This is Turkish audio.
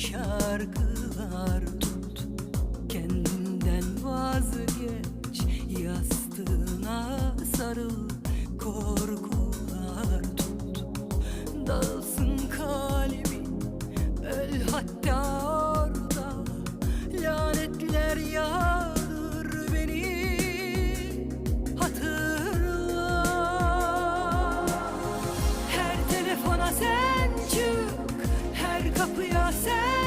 şarkılar tut. Kendinden vazgeç Yastığına sarıl Korkular tut. Dağılsın kalbi Öl hatta kapıya sen.